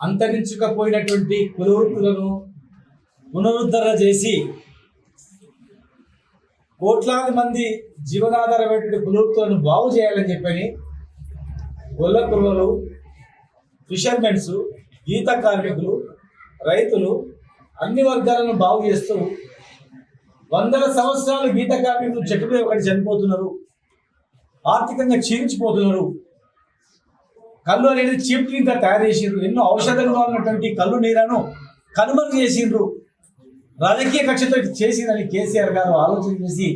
అంతరించుకపోయినటువంటి కులవృత్తులను పునరుద్ధరణ చేసి కోట్లాది మంది జీవనాధారమైనటువంటి కులవృత్తులను బాగు చేయాలని చెప్పని గొల్ల కులవలు ఫిషర్మెన్స్ ఈత కార్మికులు రైతులు అన్ని వర్గాలను బాగు చేస్తూ వందల సంవత్సరాలు గీత కార్మికులు చెట్టు ఒకటి చనిపోతున్నారు ఆర్థికంగా క్షీణించిపోతున్నారు. కళ్ళు అనేది చీప్ డ్రింక్గా తయారు చేసిండ్రు ఎన్నో ఔషధంగా ఉన్నటువంటి కళ్ళు నీరాను కనుమలు చేసిండ్రు రాజకీయ కక్షతో చేసిందని కేసీఆర్ గారు ఆలోచన చేసి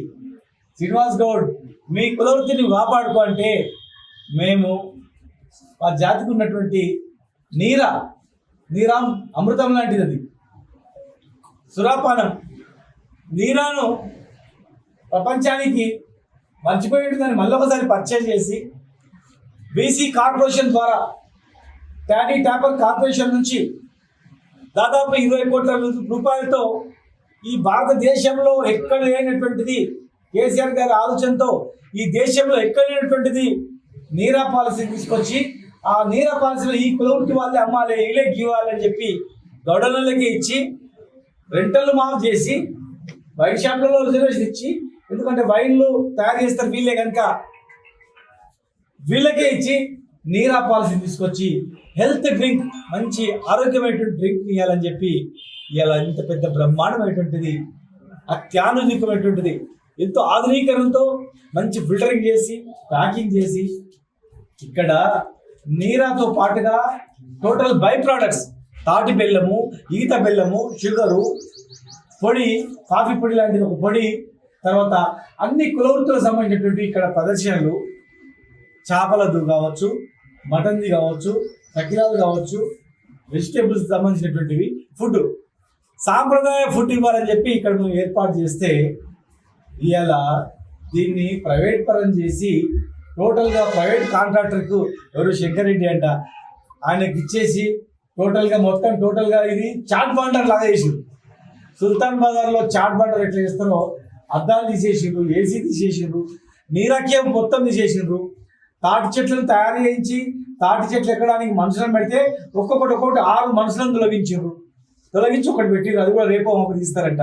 శ్రీనివాస్ గౌడ్ మీ కులవృత్తిని కాపాడుకో అంటే మేము ఆ జాతికి ఉన్నటువంటి నీర నీరాం అమృతం లాంటిది అది సురాపానం. నీరాను ప్రపంచానికి మర్చిపోయేట్టు దాన్ని మళ్ళీ ఒకసారి పర్చేజ్ చేసి బీసీ కార్పొరేషన్ ద్వారా ట్యాడీ టాపర్ కార్పొరేషన్ నుంచి దాదాపు ఇరవై కోట్ల రూపాయలతో ఈ భారతదేశంలో ఎక్కడ లేనటువంటిది కేసీఆర్ గారి ఆలోచనతో ఈ దేశంలో ఎక్కడ లేనటువంటిది నీరా పాలసీ తీసుకొచ్చి ఆ నీరా పాలసీలో ఈ కులవృత్తి వాళ్ళే అమ్మాలి వీళ్ళే ఇవ్వాలి అని చెప్పి గౌడలకి ఇచ్చి రెంటలు మాఫ్ చేసి వైన్ షాప్లలో రిజర్వేషన్ ఇచ్చి ఎందుకంటే వైన్లు తయారు చేస్తారు వీళ్ళే కనుక. వీళ్ళకే ఇచ్చి నీరా పాలసీ తీసుకొచ్చి హెల్త్ డ్రింక్ మంచి ఆరోగ్యమైనటువంటి డ్రింక్ ఇవ్వాలని చెప్పి ఇలా ఇంత పెద్ద బ్రహ్మాండమైనటువంటిది అత్యాధునికమైనటువంటిది ఎంతో ఆధునీకరణతో మంచి ఫిల్టరింగ్ చేసి ప్యాకింగ్ చేసి ఇక్కడ నీరాతో పాటుగా టోటల్ బై ప్రోడక్ట్స్ తాటి బెల్లము ఈత బెల్లము షుగరు పొడి కాఫీ పొడి లాంటిది ఒక పొడి తర్వాత అన్ని కులవృత్తులకు సంబంధించినటువంటి ఇక్కడ ప్రదర్శనలు చేపలది కావచ్చు మటన్ది కావచ్చు తకిలాలు కావచ్చు వెజిటేబుల్స్ సంబంధించినటువంటివి. ఫుడ్ సాంప్రదాయ ఫుడ్ ఇవ్వాలని చెప్పి ఇక్కడ నువ్వు ఏర్పాటు చేస్తే ఇవాళ దీన్ని ప్రైవేట్ పరం చేసి టోటల్గా ప్రైవేట్ కాంట్రాక్టర్కు ఎవరు శంకర్ రెడ్డి అంట ఆయనకి ఇచ్చేసి టోటల్గా మొత్తం టోటల్గా ఇది చాట్ బాండర్ లాగా చేసిండు. సుల్తాన్ బజార్లో చాట్ బాండర్ ఎట్లా చేస్తారో అద్దాలు తీసేసిండ్రు ఏసీ తీసేసిండ్రు నీరాక్యం మొత్తం తీసేసిండ్రు. తాటి చెట్లను తయారు చేయించి తాటి చెట్లు ఎక్కడానికి మనుషులను పెడితే ఒక్కొక్కటి ఒక్కొక్కటి ఆరు మనుషులను తొలగించారు. తొలగించి ఒకటి పెట్టిరు అది కూడా రేపు ఒకటి తీస్తారంట.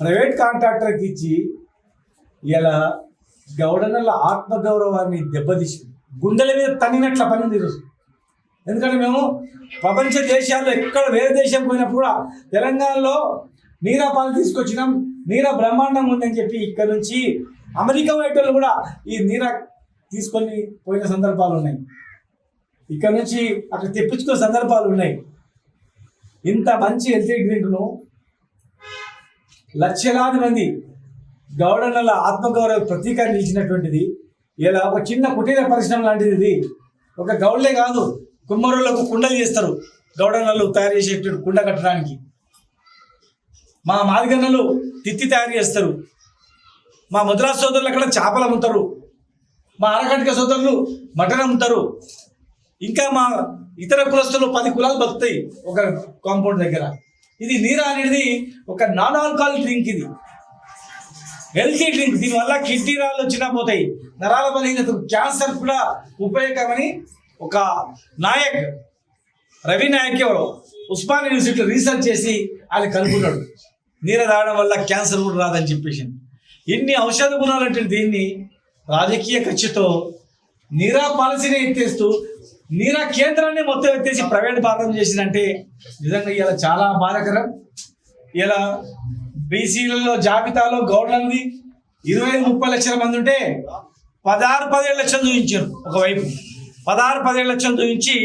ప్రైవేట్ కాంట్రాక్టర్కి ఇచ్చి ఇలా గవర్నర్ల ఆత్మగౌరవాన్ని దెబ్బతీసింది. గుండెల మీద తన్నినట్ల పని ఉంది ఈరోజు. ఎందుకంటే మేము ప్రపంచ దేశాల్లో ఎక్కడ వేరే దేశం పోయినప్పుడు కూడా తెలంగాణలో నీరా పాలు తీసుకొచ్చినాం నీరా బ్రహ్మాండం ఉందని చెప్పి ఇక్కడ నుంచి అమెరికా వైటోళ్ళు కూడా ఈ నీరా తీసుకొని పోయిన సందర్భాలు ఉన్నాయి. ఇక్కడ నుంచి అక్కడ తెప్పించుకునే సందర్భాలు ఉన్నాయి. ఇంత మంచి హెల్తీ డ్రింక్ను లక్షలాది మంది గౌడన్నల ఆత్మగౌరవ ప్రతీక నిలిచినటువంటిది ఇలా ఒక చిన్న కుటీర పరిశ్రమ లాంటిది ఇది ఒక గౌడలే కాదు కుమ్మరులకు కుండలు చేస్తారు గౌడన్నలు తయారు చేసేటువంటి కుండ కట్టడానికి. మా మాదిగన్నలు తిత్తి తయారు చేస్తారు. మా ముద్రా సోదరులు అక్కడ చేపలు అమ్ముతారు. మా అరకటిక సోదరులు మటన్ అమ్ముతారు. ఇంకా మా ఇతర కులస్తులు పది కులాలు బతుకుతాయి ఒక కాంపౌండ్ దగ్గర. ఇది నీరా అనేది ఒక నాన్ ఆల్కహాల్ డ్రింక్ ఇది. Healthy drink. దీనివల్ల కిడ్నీ రాళ్ళు వచ్చినా పోతాయి. నరాల బలహీనత క్యాన్సర్ కూడా ఉపయోగకరమని ఒక నాయక్ రవి నాయక్ ఎవరో ఉస్మాన్ యూనివర్సిటీలో రీసెర్చ్ చేసి ఆయన కనుక్కున్నాడు. నీర తాగడం వల్ల క్యాన్సర్ కూడా రాదని చెప్పేసి. ఇన్ని ఔషధ గుణాలు అంటే దీన్ని రాజకీయ ఖర్చుతో నీరా పాలసీని ఎత్తేస్తూ నీరా కేంద్రాన్ని మొత్తం ఎత్తేసి ప్రైవేట్ భాగం చేసిందంటే నిజంగా ఇలా చాలా బాధాకరం. ఇలా బీసీలలో జాబితాలో గౌడ్లంది ఇరవై ముప్పై లక్షల మంది ఉంటే పదహారు పదిహేడు లక్షలు చూపించారు ఒకవైపు. పదహారు పదిహేడు లక్షలు చూపించి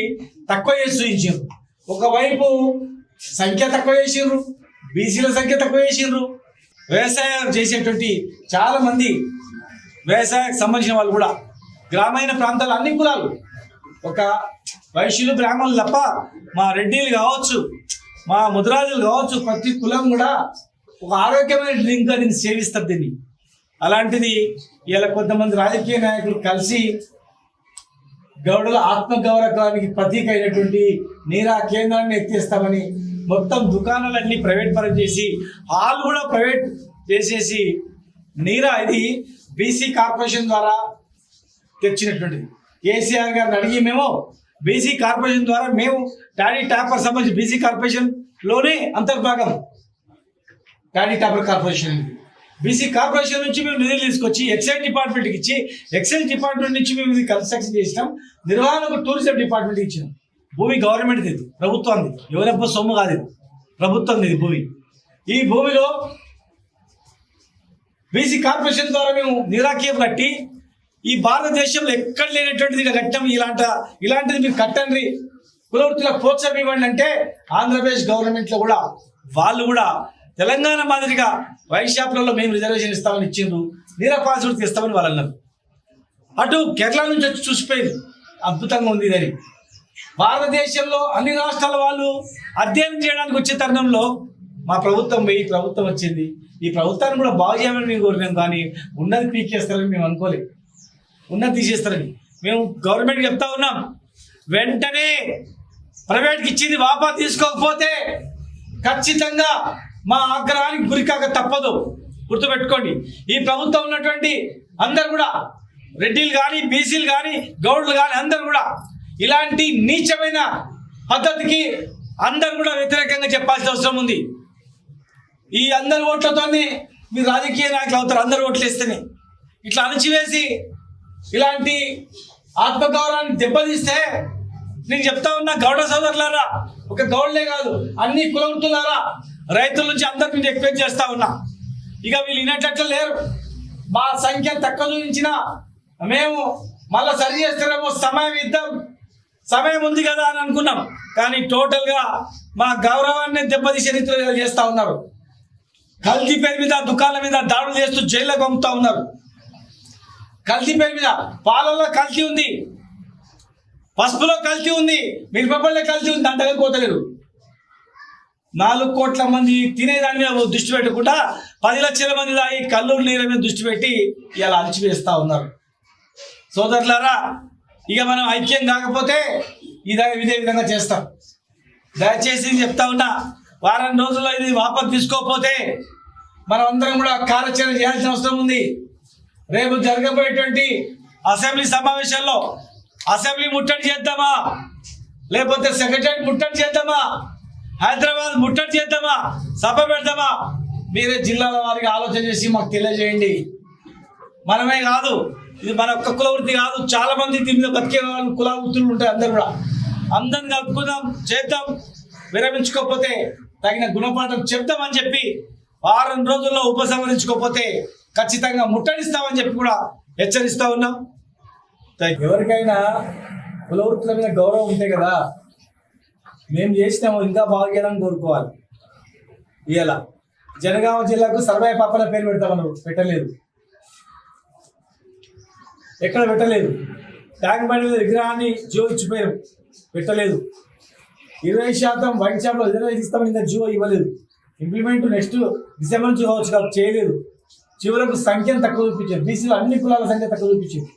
తక్కువ చేసి చూపించారు. ఒకవైపు సంఖ్య తక్కువ చేసిండ్రు బీసీల సంఖ్య తక్కువ చేసిండ్రు. వ్యవసాయం చేసేటువంటి చాలామంది వ్యవసాయానికి సంబంధించిన వాళ్ళు కూడా. గ్రామీణ ప్రాంతాలు అన్ని కులాలు. ఒక వైశ్యులు బ్రాహ్మణులు తప్ప మా రెడ్డిలు కావచ్చు మా ముద్రాజులు కావచ్చు ప్రతి కులం కూడా ఒక ఆరోగ్యమైన డ్రింక్గా దీన్ని సేవిస్తారు దీన్ని. అలాంటిది ఇలా కొంతమంది రాజకీయ నాయకులు కలిసి గౌడుల ఆత్మగౌరవానికి ప్రతీక అయినటువంటి నీరా కేంద్రాన్ని ఎత్తేస్తామని మొత్తం దుకాణాలన్నీ ప్రైవేట్ పరం చేసి హాల్ కూడా ప్రైవేట్ చేసేసి నీరా ఇది బీసీ కార్పొరేషన్ ద్వారా తెచ్చినటువంటిది. కేసీఆర్ గారిని అడిగి మేము బీసీ కార్పొరేషన్ ద్వారా మేము డాడీ ట్యాపర్ సంబంధించి బీసీ కార్పొరేషన్లోనే అంతర్భాగం. Toddy tapper corporation BC corporation నుంచి మేము నిధులు తీసుకొచ్చి ఎక్సైజ్ డిపార్ట్మెంట్కి ఇచ్చి ఎక్సైజ్ డిపార్ట్మెంట్ నుంచి మేము ఇది కన్స్ట్రక్షన్ చేసినాం. నిర్వహణకు టూరిజం డిపార్ట్మెంట్కి ఇచ్చినాం. భూమి గవర్నమెంట్ ఇది ప్రభుత్వంది ఎవరప్ప సొమ్ము కాదు ఇది. ప్రభుత్వం ఇది భూమి. ఈ భూమిలో బీసీ కార్పొరేషన్ ద్వారా మేము నిరాకీయం కట్టి ఈ భారతదేశంలో ఎక్కడ లేనటువంటిది ఇక్కడ కట్టాం. ఇలాంటి ఇలాంటిది మీరు కట్టండి. కులవృత్తులకు ప్రోత్సాహం ఇవ్వండి అంటే ఆంధ్రప్రదేశ్ గవర్నమెంట్లో కూడా వాళ్ళు కూడా తెలంగాణ మాదిరిగా వైన్ మేము రిజర్వేషన్ ఇస్తామని ఇచ్చిండ్రు. నిరపాసుడికి ఇస్తామని వాళ్ళు అన్నారు. అటు కేరళ నుంచి వచ్చి చూసిపోయింది. అద్భుతంగా ఉంది ఇదని. భారతదేశంలో అన్ని రాష్ట్రాల వాళ్ళు అధ్యయనం చేయడానికి వచ్చే తరుణంలో మా ప్రభుత్వం పోయి ప్రభుత్వం వచ్చింది. ఈ ప్రభుత్వాన్ని కూడా బాగు చేయమని మేము కోరినాం కానీ ఉన్నది పీకేస్తారని మేము అనుకోలేదు. ఉన్నది తీసేస్తారని. మేము గవర్నమెంట్ చెప్తా ఉన్నాం. వెంటనే ప్రైవేట్కి ఇచ్చింది వాపా తీసుకోకపోతే ఖచ్చితంగా మా ఆగ్రహానికి గురికాక తప్పదు. గుర్తుపెట్టుకోండి. ఈ ప్రభుత్వం ఉన్నటువంటి అందరు కూడా రెడ్డిలు కానీ బీసీలు కానీ గౌడ్లు కానీ అందరు కూడా ఇలాంటి నీచమైన పద్ధతికి అందరు కూడా వ్యతిరేకంగా చెప్పాల్సిన అవసరం ఉంది. ఈ అందరి ఓట్లతోనే మీరు రాజకీయ నాయకులు అవుతారు. అందరు ఓట్లు వేస్తేనే. ఇట్లా అణచివేసి ఇలాంటి ఆత్మగౌరవాన్ని దెబ్బతీస్తే నేను చెప్తా ఉన్నా గౌడ సోదరులారా ఒక గౌడలే కాదు అన్ని కులవృత్తులారా రైతుల నుంచి అందరు నేను ఎక్స్పెక్ట్ చేస్తా ఉన్నా. ఇక వీళ్ళు వినేటట్లు లేరు. మా సంఖ్య తక్కువ చూపించిన మేము మళ్ళా సరి చేస్తారేమో సమయం ఇద్దాం. సమయం ఉంది కదా అని అనుకున్నాం. కానీ టోటల్గా మా గౌరవాన్ని దెబ్బతీసే రీతిలో చేస్తూ ఉన్నారు. కల్తీ పేరు మీద దుకాణాల మీద దాడులు చేస్తూ జైల్లో పంపుతా ఉన్నారు. కల్తీ పేరు మీద పాలల్లో కల్తీ ఉంది పసుపులో కల్తీ ఉంది మిరపపళ్ళలో కల్తీ ఉంది అంతగా కోతలేరు నాలుగు కోట్ల మంది తినేదాని మీద దృష్టి పెట్టకుండా పది లక్షల మంది దాగి కల్లూరు నీళ్ళ మీద దృష్టి పెట్టి ఇలా అణచివేస్తా ఉన్నారు. సోదరులారా ఇక మనం ఐక్యం కాకపోతే ఇదే ఇదే విధంగా చేస్తాం. దయచేసి చెప్తా ఉన్నా వారం రోజుల్లో ఇది వాపసు తీసుకోకపోతే మనం అందరం కూడా కార్యాచరణ చేయాల్సిన అవసరం ఉంది. రేపు జరగబోయేటువంటి అసెంబ్లీ సమావేశాల్లో అసెంబ్లీ ముట్టడి చేద్దామా? లేకపోతే సెక్రటరీ ముట్టడి చేద్దామా? హైదరాబాద్ ముట్టడి చేద్దామా? సభ పెడదామా? మీరే జిల్లాల వారికి ఆలోచన చేసి మాకు తెలియజేయండి. మనమే కాదు ఇది మన ఒక్క కులవృత్తి కాదు చాలా మంది దీని మీద బతికే వాళ్ళు కుల వృత్తులు ఉంటాయి అందరు కూడా. అందరిని కలుపుకుందాం చేద్దాం విరమించుకోకపోతే తగిన గుణపాఠం చెప్తామని చెప్పి వారం రోజుల్లో ఉపసంహరించుకోకపోతే ఖచ్చితంగా ముట్టడిస్తామని చెప్పి కూడా హెచ్చరిస్తా ఉన్నాం. ఎవరికైనా కులవృత్తుల మీద గౌరవం ఉంటే కదా మేము చేసినాము ఇంకా బాగా చేయాలని కోరుకోవాలి. ఇవాళ జనగామ జిల్లాకు సర్వే పాపల పేరు పెడతామన్నారు పెట్టలేదు. ఎక్కడ పెట్టలేదు? ట్యాంక్ బండి మీద విగ్రహాన్ని జియో పెట్టలేదు. ఇరవై శాతం వైట్ షాప్లో రిజర్వేషన్ ఇస్తామని ఇంకా జియో ఇవ్వలేదు. ఇంప్లిమెంట్ నెక్స్ట్ డిసెంబర్ నుంచి కావచ్చు కాదు చేయలేదు. చివరకు సంఖ్యను తక్కువ చూపించారు బీసీలో అన్ని కులాల సంఖ్య తక్కువ చూపించింది.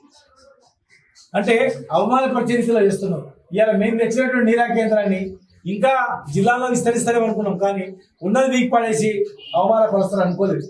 అంటే అవమానపరిచే రీతిలో చేస్తున్నాం. ఇవాళ మేము తెచ్చినటువంటి నీరా కేంద్రాన్ని ఇంకా జిల్లాలో విస్తరిస్తారేమో అనుకున్నాం కానీ ఉన్నది వీక్ పడేసి అవమానపరుస్తారు అనుకోలేదు.